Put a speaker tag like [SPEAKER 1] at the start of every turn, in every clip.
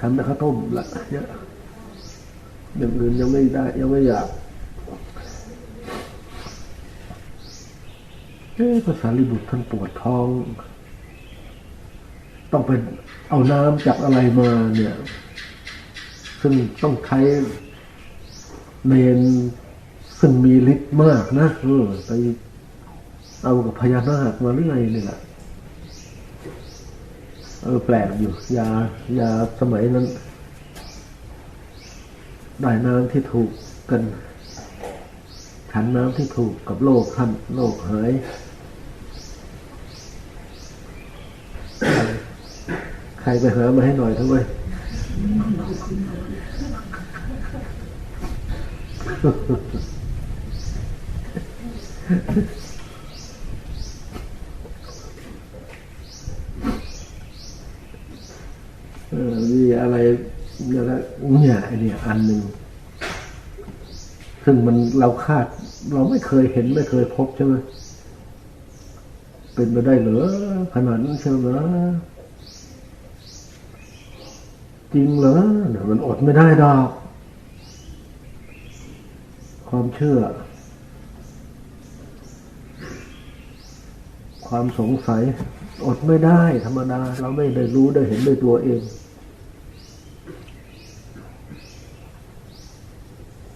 [SPEAKER 1] ทำแต่ข้าวต้มละเยอะอย่างอื่นยังไม่ได้ ยังไม่อยากเอ๊ะภาษาลิบุตรท่านปวดท้อง ต้องเป็นเอาน้ำจากอะไรมาเนี่ย ซึ่งต้องใช้เมนซึ่งมีฤทธิ์มากนะเออไปเอากับพญานาคมาเรื่อยนี่แหละ เออแปลกอยู่ ยายาสมัยนั้นได้น้ำที่ถูกกัน ฉันน้ำที่ถูกกับโลกท่านโลกหายใครไปหามาให้หน่อยทำไม เออมีอะไรเนี่ยนะ เนี่ยไอเนี่ยอันหนึ่งซึ่งมันเราคาด เราไม่เคยเห็นไม่เคยพบใช่ไหมเป็นไปได้เหรอขนาดนั้นเชียวเหรอจริงเหรอเนี่ยมันอดไม่ได้ดอก ความเชื่อ ความสงสัย อดไม่ได้ธรรมดา เราไม่ได้รู้ได้เห็นด้วยตัวเอง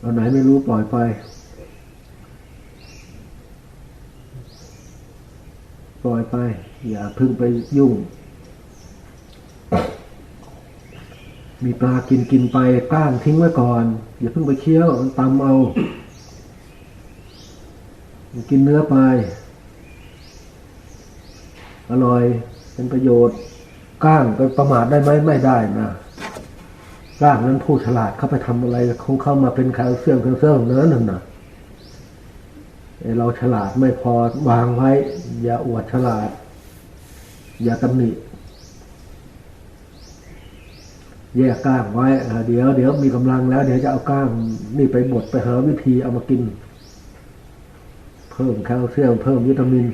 [SPEAKER 1] เอาไหนไม่รู้ปล่อยไป ปล่อยไป อย่าพึ่งไปยุ่ง มีปลากินกินไปก้างทิ้งไว้ก่อน อย่าพิ่งไปเคี้ยวมันตำเอา กินเนื้อไป อร่อยเป็นประโยชน์ก้างไปประมาทได้ไหมไม่ได้นะ ก้างนั้นผู้ฉลาดเข้าไปทำอะไรคงเข้ามาเป็นคลเซียมคลเซียมเนื้อนั่นนะเราฉลาดไม่พอวางไว้ อย่าอวดฉลาด อย่าตำหนิแยกก้างไว้เดี๋ยวเดี๋ยวมีกำลังแล้ว เดี๋ยวจะเอาก้างนี่ไปบดไปหาวิธีเอามากิน เพิ่มแคลเซียมเพิ่มวิตามิน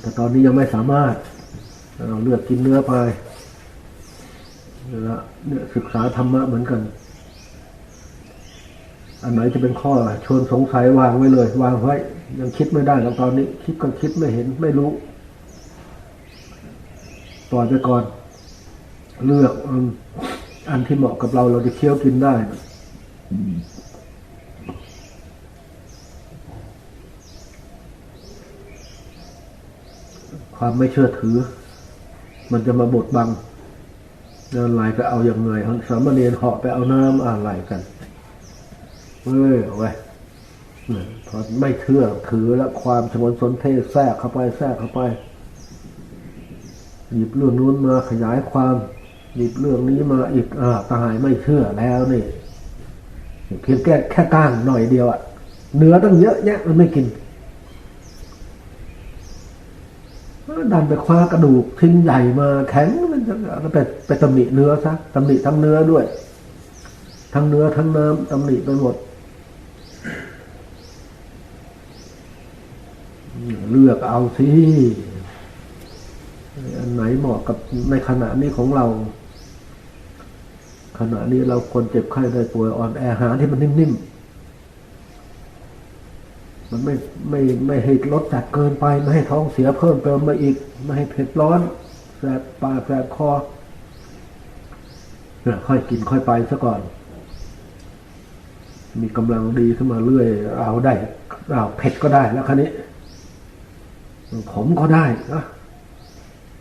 [SPEAKER 1] แต่ตอนนี้ยังไม่สามารถเราเลือกกินเนื้อไป เนี่ยเนี่ยศึกษาธรรมะเหมือนกัน อันไหนจะเป็นข้อชวนสงสัยวางไว้เลย วางไว้ ยังคิดไม่ได้แล้วตอนนี้ คิดก็คิดไม่เห็นไม่รู้ปล่อยไปก่อน เลือกอันที่เหมาะกับเราเราจะเคี้ยวกินได้ความไม่เชื่อถือ มันจะมาบดบัง นไหลไปเอาอย่างไงสามเณรเหาะไปเอาน้ำอะไรกันเว้ยเอาไว้เนี่ยพอไม่เชื่อถือแล้วความสมนสนเทศแทรกเข้าไปแทรกเข้าไป หยิบเรื่องนู้นมาขยายความ หยิบเรื่องนี้มาอีกอ่าตายไม่เชื่อแล้วนี่เพียงแค่แค่ก้างหน่อยเดียวอะเนื้อตั้งเยอะแยะมันไม่กินดันไปคว้ากระดูกทิ้งใหญ่มาแข็ง มันจะแล้วไปไปตำหนิเนื้อซะตำหนิทั้งเนื้อด้วย ทั้งเนื้อทั้งน้ำตำหนิไปหมด เลือกเอาสิอันไหนเหมาะกับในขณะนี้ของเรา ขณะนี้เราคนเจ็บไข้ได้ป่วยอ่อนแอหาที่มันนิ่มๆ มันไม่ไม่ไม่ให้ลดจัดเกินไป ไม่ให้ท้องเสียเพิ่มเติมมาอีก ไม่ให้เผ็ดร้อน แสบปากแสบคอเนี่ยค่อยกินค่อยไปซะก่อน มีกำลังดีขึ้นมาเรื่อย เอาได้เอาเผ็ดก็ได้แล้วคันนี้ขมก็ได้นะ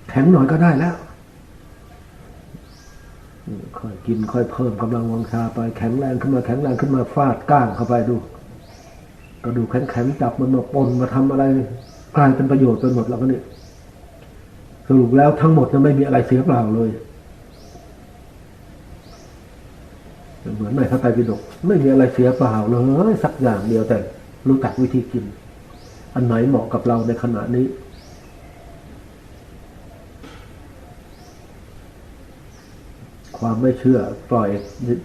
[SPEAKER 1] แข็งหน่อยก็ได้แล้วค่อยกินค่อยเพิ่มกำลังวังชาไปแข็งแรงขึ้นมาแข็งแรงขึ้นมาฟาดก้างเข้าไปดูกระดูกแข็งๆจับมันมาปนมาทำอะไรกลายเป็นประโยชน์ไปหมดแล้วก็นี่ สรุปแล้วทั้งหมดจะไม่มีอะไรเสียเปล่าเลยเหมือนในพระไตรปิฎกไม่มีอะไรเสียเปล่าเลยสักอย่างเดียวแต่รู้จักวิธีกิน อันไหนเหมาะกับเราในขณะนี้ความไม่เชื่อปล่อย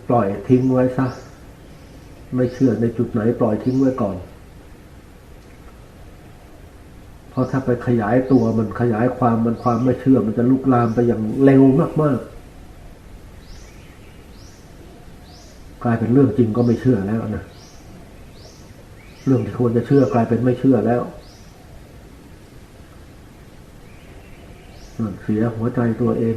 [SPEAKER 1] ปล่อยทิ้งไว้ซะ ไม่เชื่อในจุดไหนปล่อยทิ้งไว้ก่อน เพราะถ้าไปขยายตัวมันขยายความมันความไม่เชื่อ มันจะลุกลามไปอย่างเร็วมากๆ กลายเป็นเรื่องจริงก็ไม่เชื่อแล้วนะเรื่องที่ควรจะเชื่อกลายเป็นไม่เชื่อแล้วเสียหัวใจตัวเอง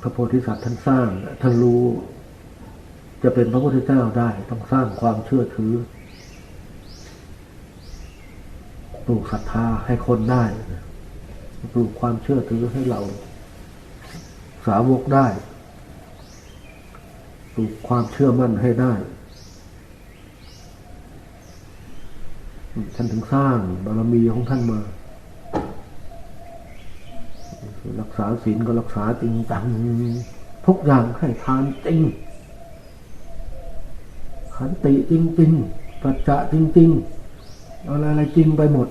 [SPEAKER 1] พระโพธิสัตว์ท่านสร้างท่านรู้ จะเป็นพระพุทธเจ้าได้ต้องสร้างความเชื่อถือปลูกศรัทธาให้คนได้ปลูกความเชื่อถือให้เรา สาวกได้ปลูกความเชื่อมั่นให้ได้ท่านถึงสร้างบารมีของท่านมารักษาศีลก็รักษาจริงจังทุกอย่างให้ทานจริง ขันติจริงๆปัจจะจริงๆอะไรอะไรจริงไปหมด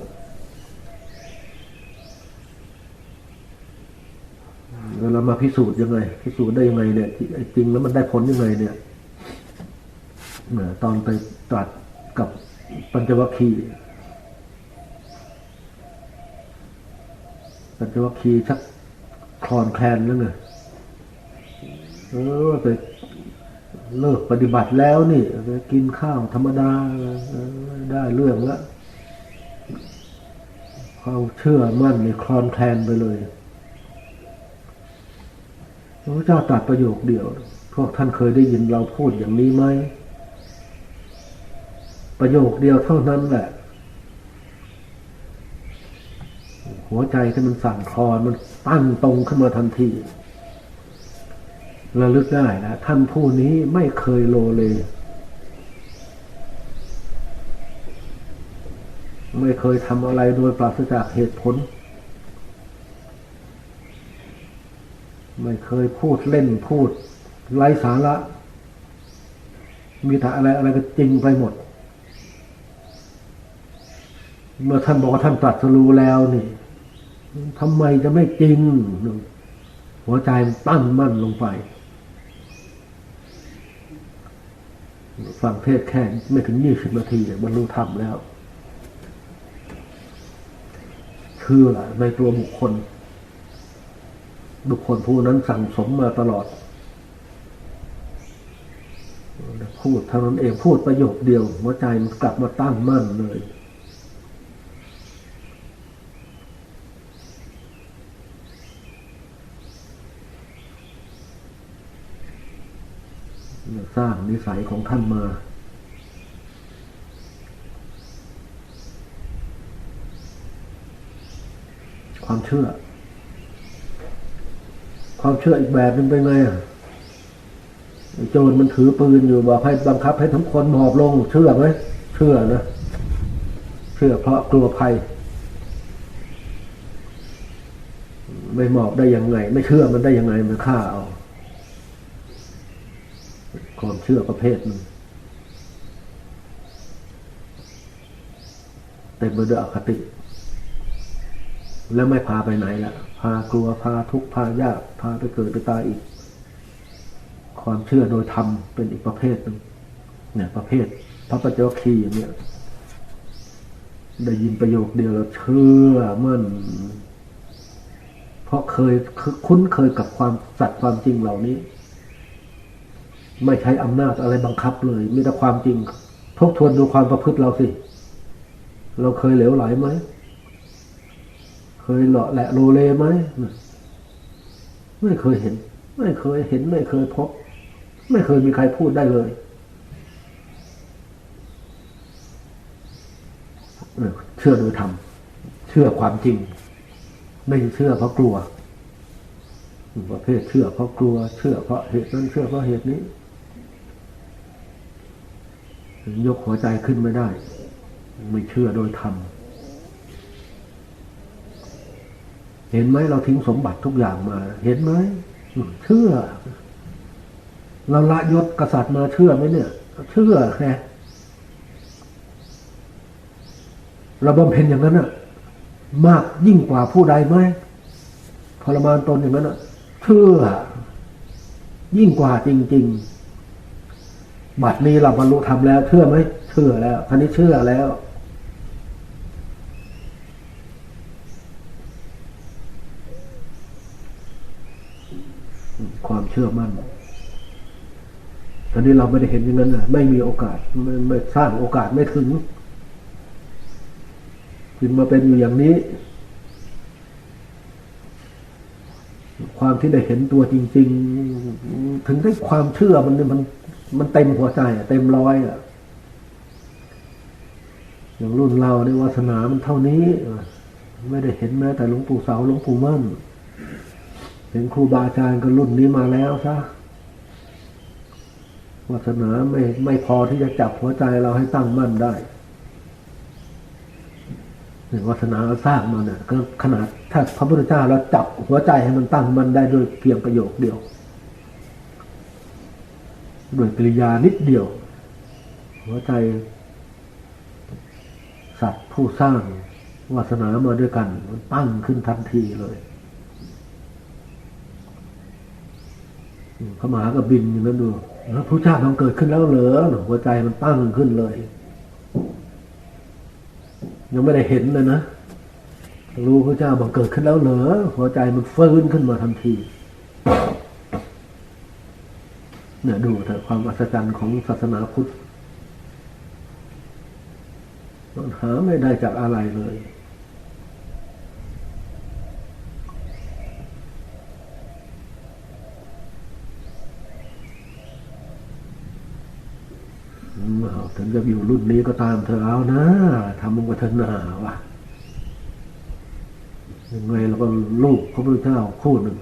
[SPEAKER 1] เวลามาพิสูจน์ยังไง พิสูจน์ได้ยังไงเนี่ยจริงแล้วมันได้ผลยังไงเนี่ยเหมือนตอนไปตรัสกับปัญจวัคคีย์ปัญจวัคคีย์ชักคลอนแคลนแล้วไงเออไป เลิกปฏิบัติแล้วนี่กินข้าวธรรมดาได้เรื่องแล้วควาเชื่อมั่นในคลอนแคลนไปเลยพระเจ้าตรัสประโยคเดียว พวกท่านเคยได้ยินเราพูดอย่างนี้ไหม ประโยคเดียวเท่านั้นแหละ หัวใจที่มันสั่นคลอนมันตั้งตรงขึ้นมาทันที ระลึกได้นะท่านผู้นี้ไม่เคยโลเล ไม่เคยทำอะไรโดยปราศจากเหตุผล ไม่เคยพูดเล่นพูดไร้สาระ มีแต่อะไรอะไรก็จริงไปหมด เมื่อท่านบอกว่าท่านตรัสรู้แล้วนี่ทำไมจะไม่จริง หัวใจมันตั้งมั่นลงไป ฟังเทศแค่ไม่ถึงยี่สิบนาทีบรรลุธรรมแล้ว คืออในตัวบุคคล บุคคลผู้นั้นสั่งสมมาตลอด พูดเท่านั้นเองพูดประโยคเดียวหัวใจมันกลับมาตั้งมั่นเลย สร้างนิสัยของท่านมา ความเชื่อ ความเชื่ออีกแบบนึงเป็นไงอะโจรมันถือปืนอยู่บอกให้บังคับให้ทั้งคนหมอบลงเชื่อไหมเชื่อนะเชื่อเพราะกลัวภัย ไม่หมอบได้ยังไง ไม่เชื่อมันได้ยังไงมันฆ่าเอา ความเชื่อประเภทหนึ่งเต็มไปด้วยอคติ แล้วไม่พาไปไหนละพากลัวพาทุกข์พายาก พาไปเกิดไปตายอีก ความเชื่อโดยธรรมเป็นอีกประเภทหนึ่งเนี่ยประเภท พระปัจเจคีอย่างเนี้ยได้ยินประโยคเดียวแล้วเชื่อมั่นเพราะเคยคุ้นเคยกับความสัตย์ความจริงเหล่านี้ ไม่ใช้อำนาจอะไรบังคับเลย มีแต่ความจริง ทบทวนดูความประพฤติเราสิ เราเคยเหลวไหลไหม เคยเลาะแหละโลเลไหม ไม่เคยเห็น ไม่เคยเห็น ไม่เคยพบ ไม่เคยมีใครพูดได้เลยเชื่อโดยธรรมเชื่อความจริง ไม่เชื่อเพราะกลัวประเภทเชื่อเพราะกลัว เชื่อเพราะเหตุนั้นเชื่อเพราะเหตุนี้ ยกหัวใจขึ้นไม่ได้ ไม่เชื่อโดยธรรมเห็นไหมเราทิ้งสมบัติทุกอย่างมา เห็นไหมเชื่อ เราละยศกษัตริย์มาเชื่อไหมเนี่ยเชื่อแค่เราบำเพ็ญอย่างนั้นอะมากยิ่งกว่าผู้ใดไหมทรมานตนอย่างนั้นอะเชื่อ ยิ่งกว่าจริง ๆ บัดนี้เราบรรลุธรรมแล้ว เชื่อไหมเชื่อแล้วคันนี้เชื่อแล้ว ความเชื่อมั่นตอนนี้เราไม่ได้เห็นอย่างนั้นนะไม่มีโอกาสไม่ไม่สร้างโอกาสไม่ถึงจึงมาเป็นอยู่อย่างนี้ ความที่ได้เห็นตัวจริง ๆ ถึงได้ความเชื่อมันเนี่ยมัน มันเต็มหัวใจอะเต็มร้อยอะอย่างรุ่นเราในวาสนามันเท่านี้ไม่ได้เห็นแม้แต่หลวงปู่เสาหลวงปู่มั่น เห็นครูบาอาจารย์ก็รุ่นนี้มาแล้วซะวาสนาไม่ไม่พอที่จะจับหัวใจเราให้ตั้งมั่นได้เนี่ยวาสนาเราสร้างมาเนี่ยก็ขนาดถ้าพระพุทธเจ้าเราจับหัวใจให้มันตั้งมั่นได้ด้วยเพียงประโยคเดียว ด้วยกริยานิดเดียว หัวใจ สัตว์ผู้สร้างวาสนามาด้วยกัน มันตั้งขึ้นทันทีเลยพระมหากับบินอย่างนั้นดูพระเจ้ามันเกิดขึ้นแล้วเหรอหัวใจมันตั้งขึ้นเลย ยังไม่ได้เห็นเลยนะรู้พระเจ้าบังเกิดขึ้นแล้วเหรอหัวใจมันฟื้นขึ้นมาทันที เนี่ยดูเถอะความอัศจรรย์ของศาสนาพุทธมันหาไม่ได้จากอะไรเลยอืมเอาถึงจะอยู่รุ่นนี้ก็ตามเธอเอานะทำมุงวัฒนาวะยังไงเราก็ลูกพระพุทธเจ้าคู่หนึ่ง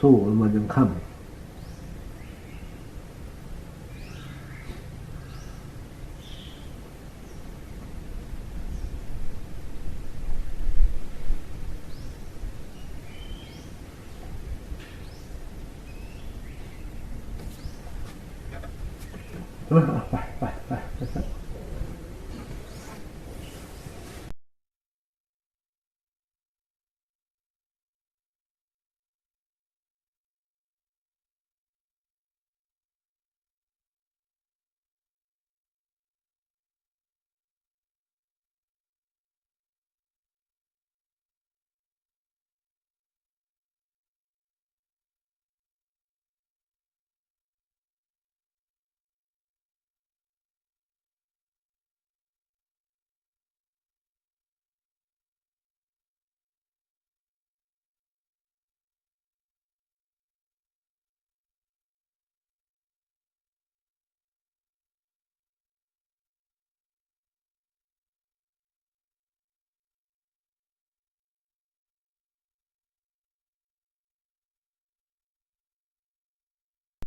[SPEAKER 1] สู้มันยังค่ำเอาไป